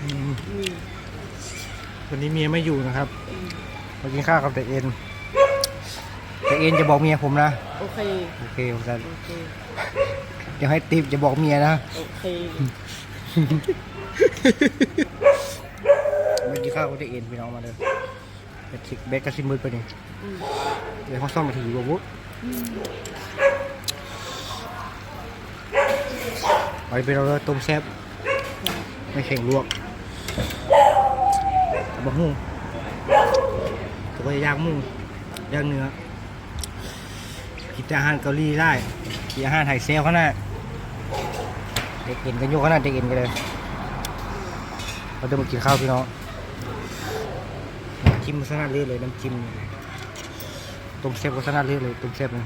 อืมวันนี้เมียไม่อยู่นะครับมากินข้าวกับแต่เอ็นแต่เอ็นจะบอกเมียผมนะ โอเค โอเคผมจะโอเค เดี๋ยวให้ติปจะบอกเมียนะ โอเค มากินข้าวกับแต่เอ็นพี่น้องมาเลยเบ็ดสิเบ็ดกระซิบมืดไปนี่อืมเดี๋ยวเขาซ่อมมาทีบวุ้ ไปไปเราเลยต้มแซ่บไม่แข็งลวกบะหุ่งตัวย่างหมุงย่างเนื้อกินอาหารเกาหลีได้กินอาหารไทยเซลเขาหน้าเด็กเอ็นกันโยกเขาหน้าเด็กเอ็นกันเลยเราจะมากินข้าวพี่น้องจิ้มสนาดเละเลยน้ำจิ้มต้มแซ่บก็สนาดเละเลยต้มแซ่บนะ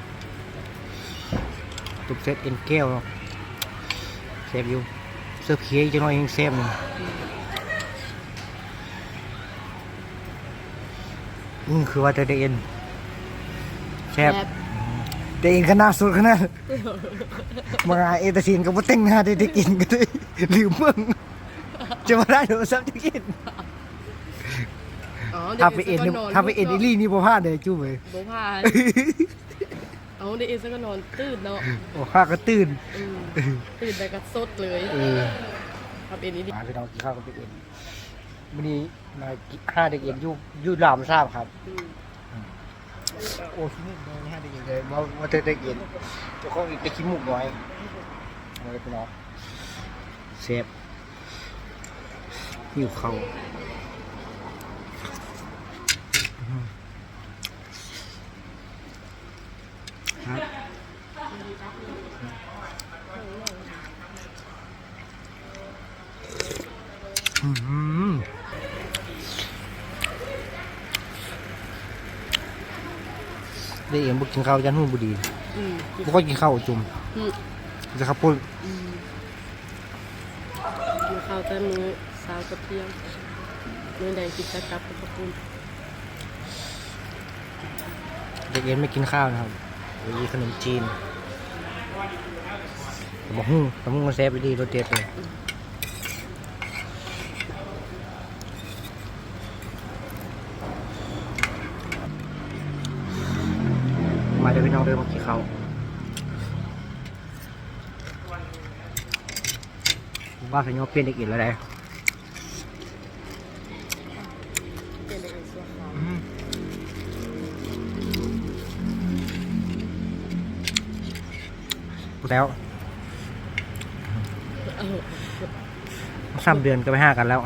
ต้มแซ่บเอ็นแก้วเนาะ แซ่บอยู่เสิร์ฟเค้กจะน้อยยังแซ่บหนึ่งอืมคือว่าจะได้เอ็นแซ่บเด็กขนาดสุดขนาดมาเอตาซีนก็บ่แต่งหน้าได้ได้กินก็ได้ลืมมึงจะมาได้โทรศัพท์จะกินอ๋อถ้าไปเอ็นนี่ถ้าไปเอ็นอีลี่นี่บ่พลาดเลยจู้เว้ยบ่พลาด เอาเด็กเอ็นซะก็นอนตื่นเนาะโอ้ข้าก็ตื่นอืมตื่นไปก็สดเลยเออทำเอ็นนี้ดีมาพี่น้องกินข้าวกับเด็กเอ็นวันนี้มากินห้าเด็กเอ็นอยู่อยู่รามทราบครับ อืมโอ้ที่นี่โดนห้าเด็กเอ็นเลยว่าว่าเด็กเอ็นเจ้าของอีกตะขี้มุกน้อยมาเลยพี่น้องเซฟหิวข้าว ครับอืม ได้เอ็มบุกินข้าวยันหุ่นบุดีอืมบุก็กินข้าวจุ่มอืมจะขับปุ่นอืมกินข้าวแต่มื้อเช้ากับเที่ยงมื้อแดงกินแต่กับกับข้าวปุ้นเด็กเอ็นไม่กินข้าวนะครับเดี๋ยวมีขนมจีนแต่บอกหุ่งแต่มุ่งมันแซ่บไปดีรสเด็ดเลย มาเดี๋ยวพี่น้องเดินมากินข้าวว่าสัญญาเปลี่ยนเด็กอ็นแล้วได้เป็นเด็กเอ็นสัวขาวแล้วสามเดือนก็ไปห้ากันแล้วเ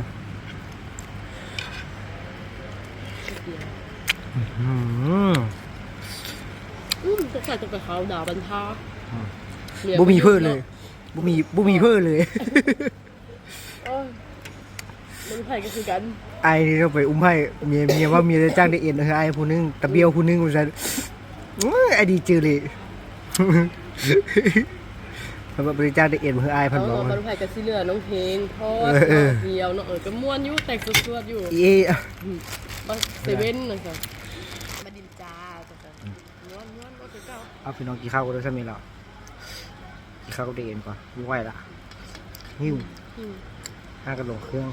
ดี ยวอืมอืมจะใส่ตัวกับเขาดาวบันทาอืมนี่บุมีเพื่อเลยบุมีบุมีเพื่อเลยโอ้ยมันไผ่ก็คือกันไอ้นี่เราไปอุ้มไผ่เมียเมียว่าเมียจะจ้างได้เอ็นนะไอ้ผู้หนึงตะเบียวผู้หนึงว่าซั่นอื้อไอ้ดีจือเลยเพราะว่าบริจาคได้เอ็นเพื่อไอ้ายเพันบอกเออว่ามันไผ่กับซีเหลือน้องเพลงทอดเออเออเดียวเนาะเออก็ม่วนอยู่แต่งสวดๆอยู่อีเอบัสเซเว่นนะจ๊ะมาดินจ้าจ้ะจ้ะม้วนม้วนโอ เอาพี่น้องกินข้าวกันด้วยใช่ไหมเรากินข้าวกับได้เอ็นก่อนไม่ไหวละหิวห้ากันลงเครื่อง